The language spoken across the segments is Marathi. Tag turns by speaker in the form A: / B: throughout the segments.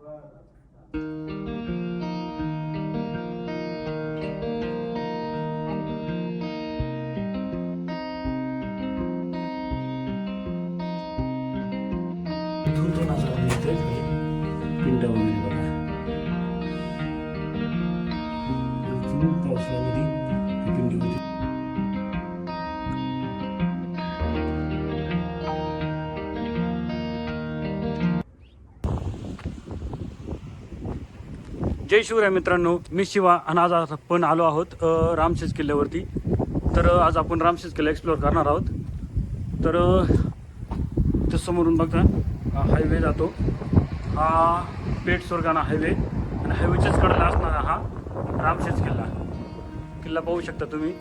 A: इथून जय शिवराय मित्रांनो मी शिवा आणि आज आपण आलो आहोत अ, रामशेज किल्ल्यावरती. तर आज आपण रामशेज किल्ला एक्सप्लोअर करणार आहोत. तर समोरून बघा हा हायवे जातो. हा पेठ सुरगाणा हायवे आणि हायवेच्याच कडेला असणारा हा रामशेज किल्ला. किल्ला पाहू शकता तुम्ही.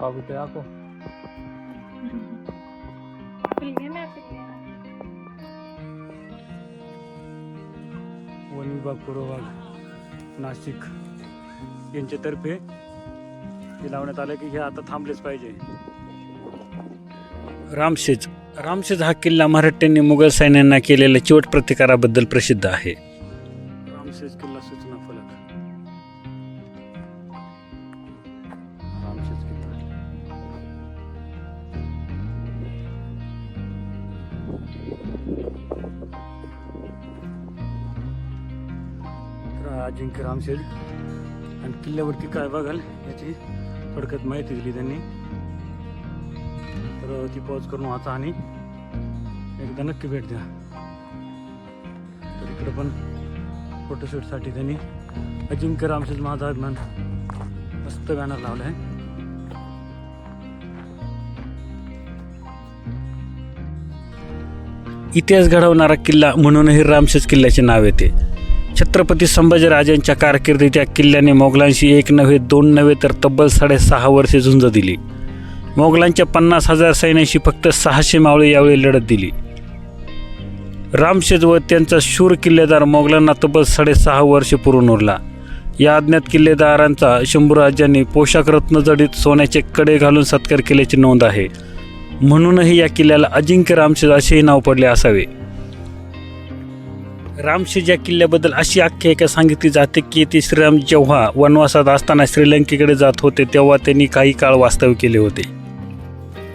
B: काबू पे
A: वन विभाग नाशिक यांच्यातर्फे हे लावण्यात आलं की हे आता थांबलेच पाहिजे. रामशेज. रामशेज हा किल्ला मराठ्यांनी मुघल सैन्यांना केलेल्या चिवट प्रतिकाराबद्दल प्रसिद्ध आहे. रामशेज किल्ला तर रामशेड आणि किल्ल्यावरती काय बघाल याची थोडक्यात माहिती दिली त्यांनी. तर ती पॉज करून वाचा आणि एकदा नक्की भेट द्या. तर इकडं पण फोटोशूटसाठी त्यांनी अजिंक्य रामशेज माझा अभिमान मस्त बॅनर लावला आहे. इतिहास घडवणारा किल्ला म्हणूनही रामशेज किल्ल्याचे नाव येते. छत्रपती संभाजीराजांच्या कारकिर्दीत या किल्ल्याने मोगलांशी एक नव्हे दोन नव्हे तर तब्बल साडेसहा वर्षे झुंज दिली. मोगलांच्या पन्नास हजार सैन्याशी फक्त सहाशे मावळे यावेळी लढत दिली. रामशेज व त्यांचा शूर किल्लेदार मोगलांना तब्बल साडेसहा वर्षे पुरून उरला. या अज्ञात किल्लेदारांचा शंभूराजांनी पोशाख रत्न जडीत सोन्याचे कडे घालून सत्कार केल्याची नोंद आहे. म्हणूनही या किल्ल्याला अजिंक्य रामशेज असेही नाव पडले असावे. रामशेज या किल्ल्याबद्दल अशी आख्यायिका सांगितली जाते की ते श्रीराम जेव्हा वनवासात असताना श्रीलंकेकडे जात होते तेव्हा त्यांनी काही काळ वास्तव्य केले होते.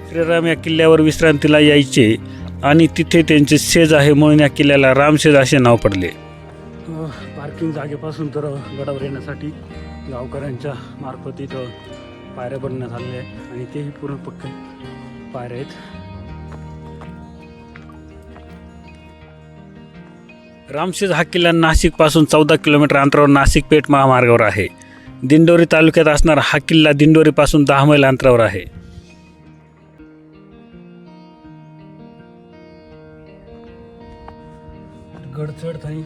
A: श्रीराम या किल्ल्यावर विश्रांतीला यायचे आणि तिथे त्यांचे शेज आहे म्हणून या किल्ल्याला रामशेज असे नाव पडले. पार्किंग जागेपासून तर गडावर येण्यासाठी गावकऱ्यांच्या मार्फत इथं पायऱ्या बनण्यात आलेल्या आहेत आणि तेही पूर्ण पक्के पायऱ्या आहेत. रामशेज हा किल्ला नाशिकपासून चौदा किलोमीटर अंतरावर नाशिक पेठ महामार्गावर आहे. दिंडोरी तालुक्यात असणारा हा किल्ला दिंडोरीपासून दहा मैल अंतरावर आहे. गड चढत आणि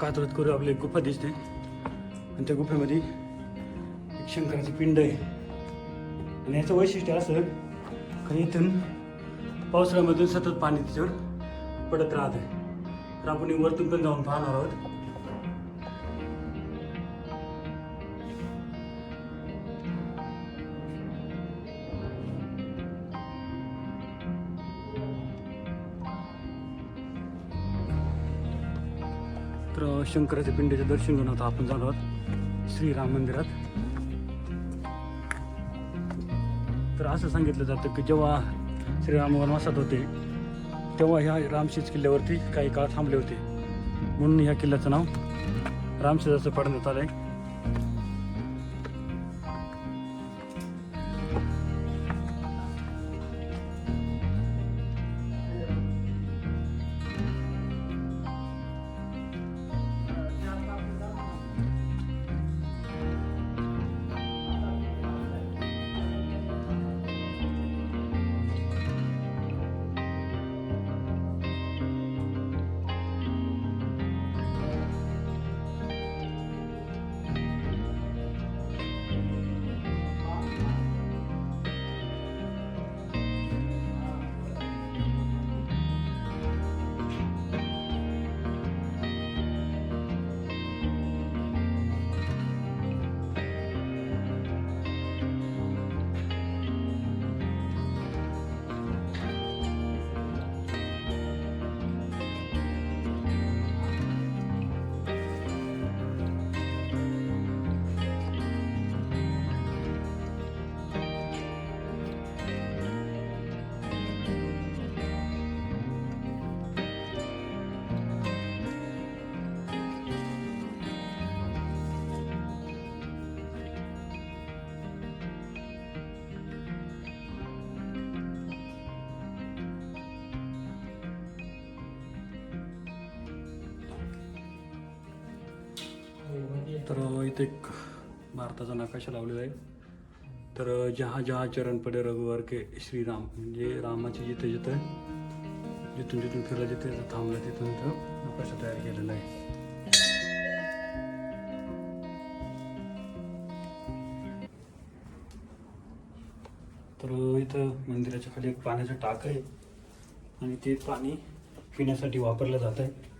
A: कात्रत करू आपली एक गुफा दिसते. आणि त्या गुफेमध्ये एक शंकराची पिंड आहे. आणि याचं वैशिष्ट्य असं का इथून पावसाळ्यामधून सतत पाणी तिच्यावर पडत राहते तर आपण वरतून पण जाऊन पाहणार आहोत. तर शंकराच्या पिंडीचे दर्शन घेऊन आता आपण जाणार आहोत श्रीराम मंदिरात. तर असं सांगितलं जातं की जेव्हा श्रीराम वनवासात होते तेव्हा ह्या रामशेज किल्ल्यावरती काही काळ थांबले होते. म्हणून ह्या किल्ल्याचं नाव रामशेजाचं असं पडण्यात आलं आहे तर इथे एक भारताचा नकाशा लावलेला आहे. तर जहा जहा चरण पडे रघुवर के श्रीराम म्हणजे रामाची जिथे जिथे जिथून जिथून फिरला जिथे थांबला तिथून तो नकाशा तयार केलेला आहे. तर इथं मंदिराच्या खाली एक पाण्याचं टाक आहे. आणि ते पाणी पिण्यासाठी वापरलं जात आहे.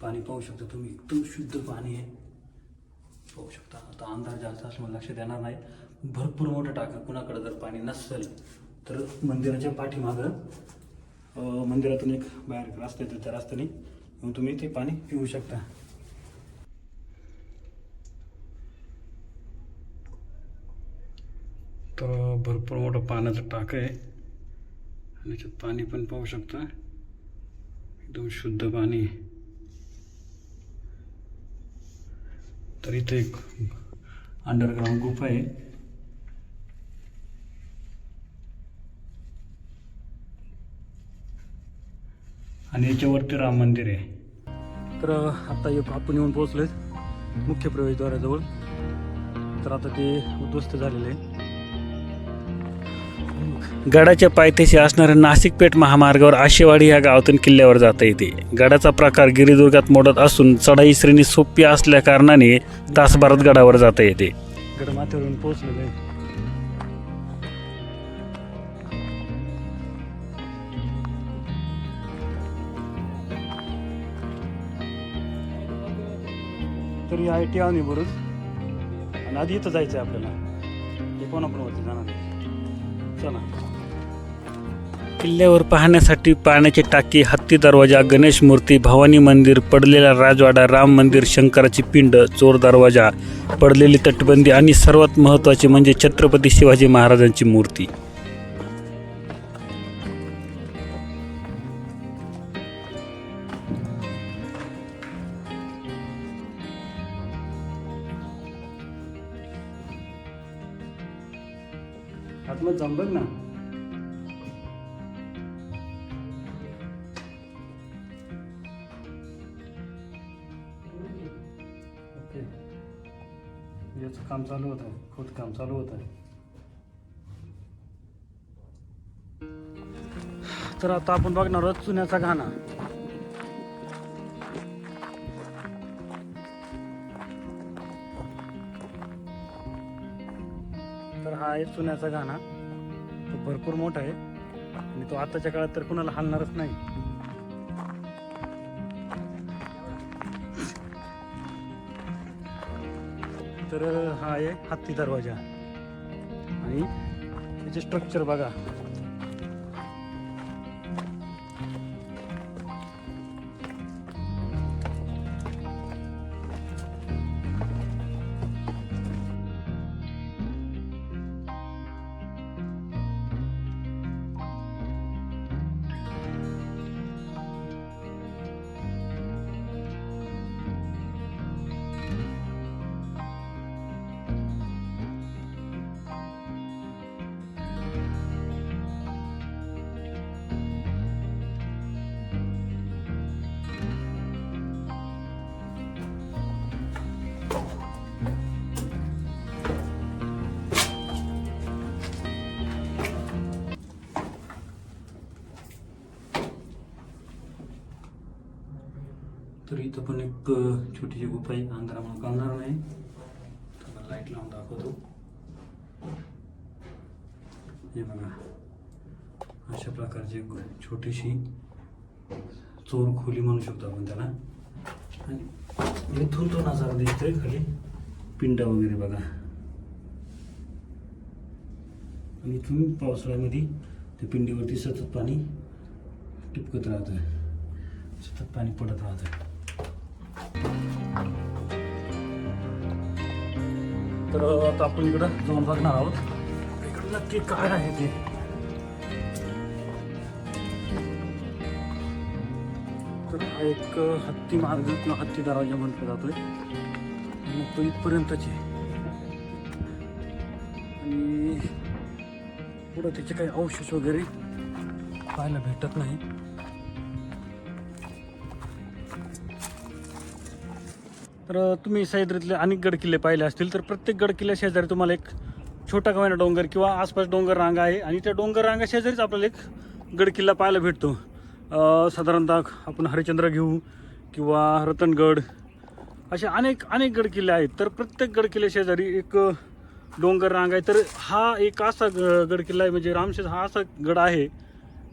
A: पाणी पाहू शकता तुम्ही. एकदम शुद्ध पाणी आहे. पाहू शकता. आता अंधार जास्त असं लक्षात येणार नाही. भरपूर मोठं टाकं. कुणाकडे जर पाणी नसेल तर मंदिराच्या पाठीमागं मंदिरातून एक बाहेर एक रस्ता येतो. त्या रस्त्याने तुम्ही ते पाणी पिऊ शकता. तर भरपूर मोठं पाण्याचं टाकं आहे. आणि त्याच्यात पाणी पण पाहू शकता. एकदम शुद्ध पाणी तर इथे एक अंडरग्राऊंड गुफा आहे. आणि याच्यावरती राम मंदिर आहे. तर आता एक आपण येऊन पोहोचलोय मुख्य प्रवेशद्वाराजवळ. तर आता ते उद्ध्वस्त झालेलं आहे. गडाच्या पायथ्याशी असणाऱ्या नाशिक पेठ महामार्गावर आशेवाडी या गावातून किल्ल्यावर जाता येते. गडाचा प्रकार गिरिदुर्गात मोडत असून चढाई श्रेणी सोपी असल्या कारणाने तासभरात गडावर जाता येते. गडमाथ्यावरून पोहोचलेलं तरी आय टी आणि बुरुज. आणि आधी इथं जायचं आहे आपल्याला. हे कोणाकोणावरती जाणार किल्ल्यावर पाहण्यासाठी पाण्याची टाकी हत्ती दरवाजा गणेश मूर्ती भवानी मंदिर पडलेला राजवाडा राम मंदिर शंकराची पिंड चोर दरवाजा पडलेली तटबंदी आणि सर्वात महत्त्वाचे म्हणजे छत्रपती शिवाजी महाराजांची मूर्ती. आतमध्ये जाऊन बघ ना. याचं काम चालू होतं. खोदकाम चालू होतं. तर आता आपण बघणार आहोत चुन्याचा घाणा. तर हा आहे चुन्याचा गाणा. तो भरपूर मोठा आहे. आणि तो आताच्या काळात तर कुणाला हलणारच नाही. तर हा आहे हत्ती दरवाजा. आणि त्याचे स्ट्रक्चर बघा. तर इथं पण एक छोटीशी गुफा आहे अंधारामुळे कळणार नाही. लाइट लावून दाखवतो. हे बघा. अशा प्रकारची एक छोटीशी चोर खोली म्हणू शकतो आपण त्याला. आणि इथून तो नजारा दिसतोय खाली. पिंड वगैरे बघा. आणि इथून पावसाळ्यामध्ये त्या पिंडीवरती सतत पाणी टिपकत राहतं सतत पाणी पडत राहतं तर आता आपण इकडं जाऊन बघणार आहोत. इकडं नक्की काय आहे ते. तर हा एक हत्ती मार्ग किंवा हत्ती दरवाजा म्हटला जातोय. आणि तो इथपर्यंतच. आहे आणि पुढं त्याचे काही अवशेष वगैरे पाहायला भेटत नाही. तर तुम्ही सह्याद्रीतले अनेक गड किल्ले पाहिले असतील तर प्रत्येक गड किल्ल्या शेजारी तुम्हाला एक छोटा कमाईना डोंगर किंवा आसपास डोंगर रांगा आहे. आणि त्या डोंगर रांगा शेजारीच आपल्याला एक गड किल्ला पाहायला भेटतो. साधारणतः आपण हरिश्चंद्र घेऊ किंवा रतनगड असे अनेक अनेक गड किल्ले आहेत. तर प्रत्येक गड किल्ल्या शेजारी एक डोंगर रांग आहे. तर हा एक असा ग- गड किल्ला आहे म्हणजे रामशेष हा असा गड आहे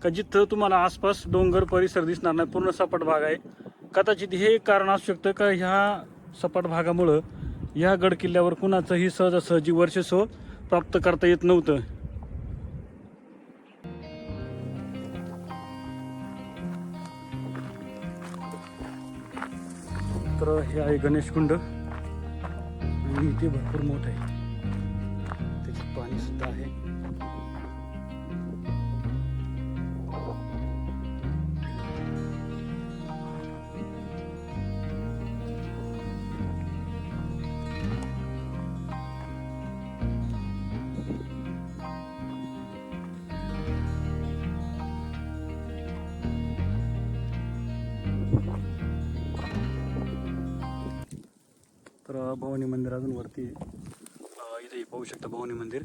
A: का जिथं तुम्हाला आसपास डोंगर परिसर दिसणार नाही पूर्ण सपाट भाग आहे. कदाचित हे एक कारण असू शकतं का ह्या सपाट भागामुळं या गड किल्ल्यावर कुणाचंही सहजासहजी वर्चस्व प्राप्त करता येत नव्हतं. तर हे आहे गणेश कुंड. आणि इथे भरपूर मोठं आहे. त्याच्यात पाणी सुद्धा आहे. भवानी मंदिर अजून वरती इथे पाहू शकता भवानी मंदिर.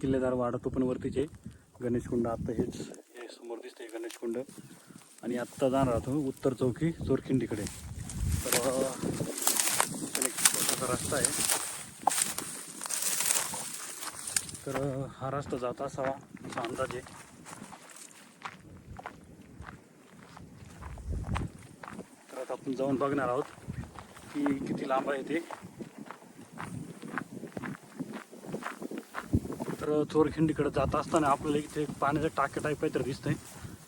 A: किल्लेदार वाडा तो पण वरतीच आहे. गणेशकुंड आत्ता हेच हे समोर दिसते आहे गणेशकुंड आणि आत्ता जाणार आहोत उत्तर चौकी चोरखिंडीकडे. तर एक छोटासा रस्ता आहे. तर हा रस्ता जात असावा असा अंदाज आहे. तर आता आपण जाऊन बघणार आहोत. की किती लांब आहे ते. तर चोरखिंडीकडे जात असताना आपल्याला इथे पाण्याचं टाके टाईप काहीतरी दिसतंय.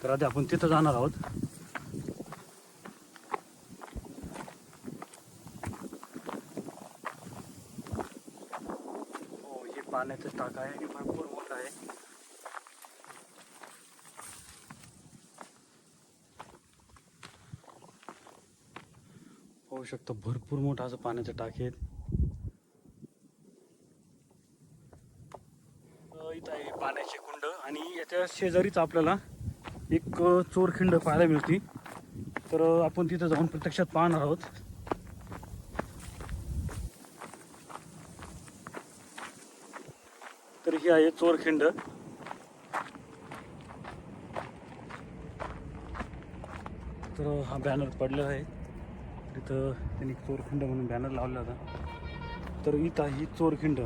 A: तर आधी आपण तिथं जाणार आहोत. हो हे पाण्याचं टाका आहे आणि आहे. पाहू शकता भरपूर मोठा असं पाण्याचं टाके आहेत. इथं आहे पाण्याचे कुंड आणि याच्या शेजारीच आपल्याला एक चोरखिंड पाहायला मिळते. तर आपण तिथं जाऊन प्रत्यक्षात पाहणार आहोत. तर ही आहे चोरखिंड. तर हा बॅनर पडलेला आहे. तिथं त्यांनी चोरखिंड म्हणून बॅनर लावला होता. तर इथं ही चोरखिंड.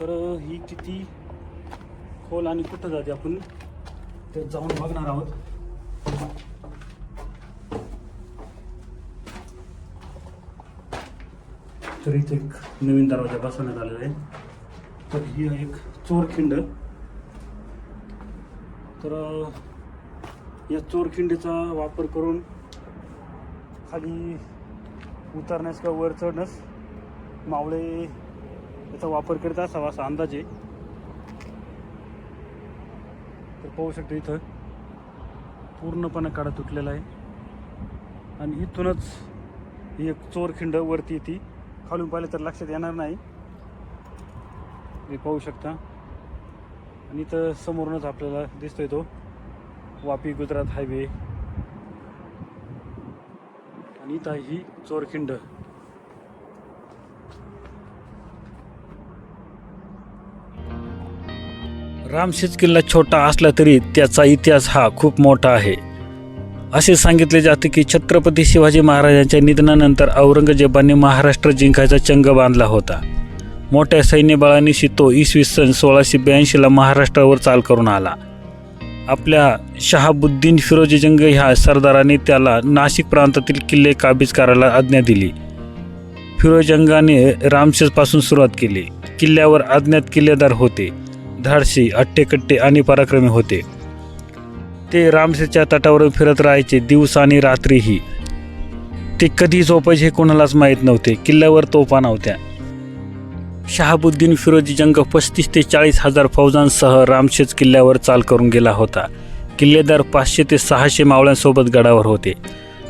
A: तर ही किती खोल आणि कुठं जाते आपण? ते जाऊन बघणार आहोत. तर इथे एक नवीन दरवाजा बसवण्यात आलेला आहे. तर ही एक चोरखिंड. तर या चोरखिंडीचा वापर करून खाली उतरण्यास किंवा वर चढण्यास मावळे याचा वापर करीत असावा असा अंदाज आहे. तर पाहू शकतो इथं पूर्णपणे काढा तुटलेला आहे. आणि इथूनच ही एक चोरखिंड वरती येते. खालून पाहिलं तर लक्षात येणार नाही. हे पाहू शकता. आणि इथं समोरूनच आपल्याला दिसतोय तो वापी गुजरात हायवे. आणि आहे ही चोरखिंड. रामशेज किल्ला छोटा असला तरी त्याचा इतिहास हा खूप मोठा आहे. असे सांगितले जाते की छत्रपती शिवाजी महाराजांच्या निधनानंतर औरंगजेबाने महाराष्ट्र जिंकायचा चंग बांधला होता. मोठ्या सैन्यबळानिशी तो इसवी सन सोळाशे ब्याऐंशीला महाराष्ट्रावर चाल करून आला. आपल्या शहाबुद्दीन फिरोजी जंग ह्या सरदाराने त्याला नाशिक प्रांतातील किल्ले काबीज करायला आज्ञा दिली. फिरोजंगाने रामशेजपासून सुरुवात केली. किल्ल्यावर अज्ञात किल्लेदार होते. धाडसी अट्टेकट्टे आणि पराक्रमी होते. ते रामशेजच्या तटावर फिरत राहायचे दिवस आणि रात्रीही. ते कधी झोपायचे हे कोणालाच माहीत नव्हते. किल्ल्यावर तोफा नव्हत्या शहाबुद्दीन फिरोजी जंग पस्तीस ते चाळीस हजार फौजांसह रामशेज किल्ल्यावर चाल करून गेला होता. किल्लेदार पाचशे ते सहाशे मावळ्यांसोबत गडावर होते.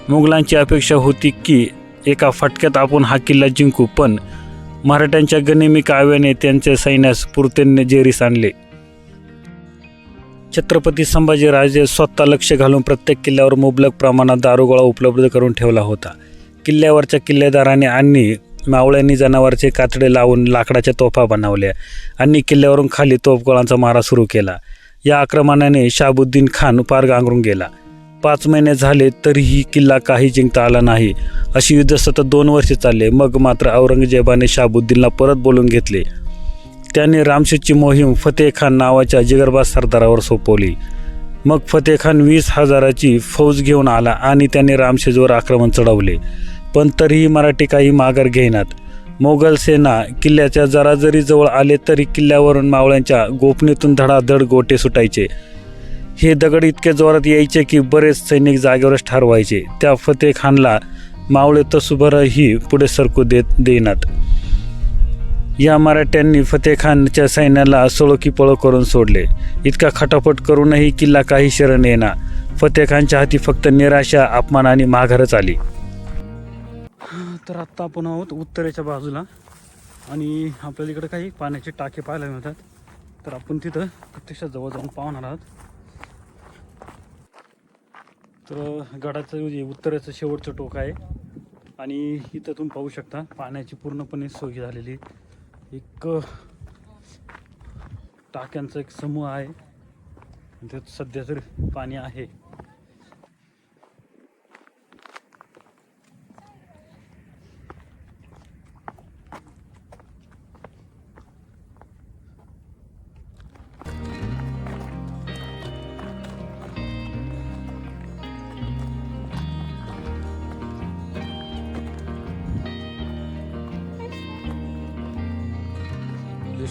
A: मुघलांची अपेक्षा होती की एका फटक्यात आपण हा किल्ला जिंकू पण मराठ्यांच्या गनिमी काव्याने त्यांच्या सैन्यास पुरतेने जेरीस आणले. छत्रपती संभाजीराजे स्वतः लक्ष घालून प्रत्येक किल्ल्यावर मुबलक प्रमाणात दारुगोळा उपलब्ध करून ठेवला होता. किल्ल्यावरच्या किल्लेदाराने आणि मावळ्यांनी जनावरचे कातडे लावून लाकडाच्या तोफा बनवल्या आणि किल्ल्यावरून खाली तोफगोळांचा मारा सुरू केला. या आक्रमणाने शाबुद्दीन खान पार गांगरून गेला. पाच महिने झाले तरीही किल्ला काही जिंकता आला नाही. अशी युद्ध सतत दोन वर्षे चालले. मग मात्र औरंगजेबाने शाहाबुद्दीनला परत बोलून घेतले. त्याने रामशेजची मोहीम फतेह खान नावाच्या जिगरबाज सरदारावर सोपवली. मग फतेह खान वीस हजाराची फौज घेऊन आला आणि त्याने रामशेजवर आक्रमण चढवले. पण तरीही मराठी काही माघार घेईनात. मोगल सेना किल्ल्याच्या जरा जरी जवळ आले तरी किल्ल्यावरून मावळ्यांच्या गोपनीतून धडाधड गोटे सुटायचे. हे दगड इतके जोरात यायचे की बरेच सैनिक जागेवरच ठार व्हायचे त्या फतेह खानला मावळे तसुभरही पुढे सरकू देत देईनात. या मराठ्यांनी फतेह खानच्या सैन्याला सोळोकी पळो करून सोडले. इतका खटापट करूनही किल्ला काही शरण येना फतेह खानच्या हाती फक्त निराशा अपमान आणि माघारच आली. तर आत्ता आपण आहोत उत्तरेच्या बाजूला. आणि आपल्याला इकडे काही पाण्याचे टाके पाहायला मिळतात. तर आपण तिथं प्रत्यक्षात जवळ जाऊन पाहणार आहोत. तर गडाचं जे उत्तरेचं शेवटचं टोक आहे. आणि इथं तुम्ही पाहू शकता पाण्याची पूर्णपणे सोय झालेली एक टाक्यांचा एक समूह आहे. त्यात सध्या तर पाणी आहे.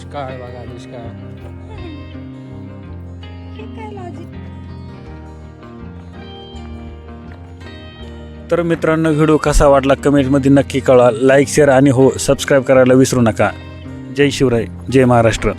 B: दुष्काळ बघा दुष्काळ
C: हे काय लॉजिक
A: तर मित्रांनो व्हिडिओ कसा वाटला कमेंटमध्ये नक्की कळवा. लाईक शेअर आणि हो सबस्क्राईब करायला विसरू नका. जय शिवराय जय महाराष्ट्र.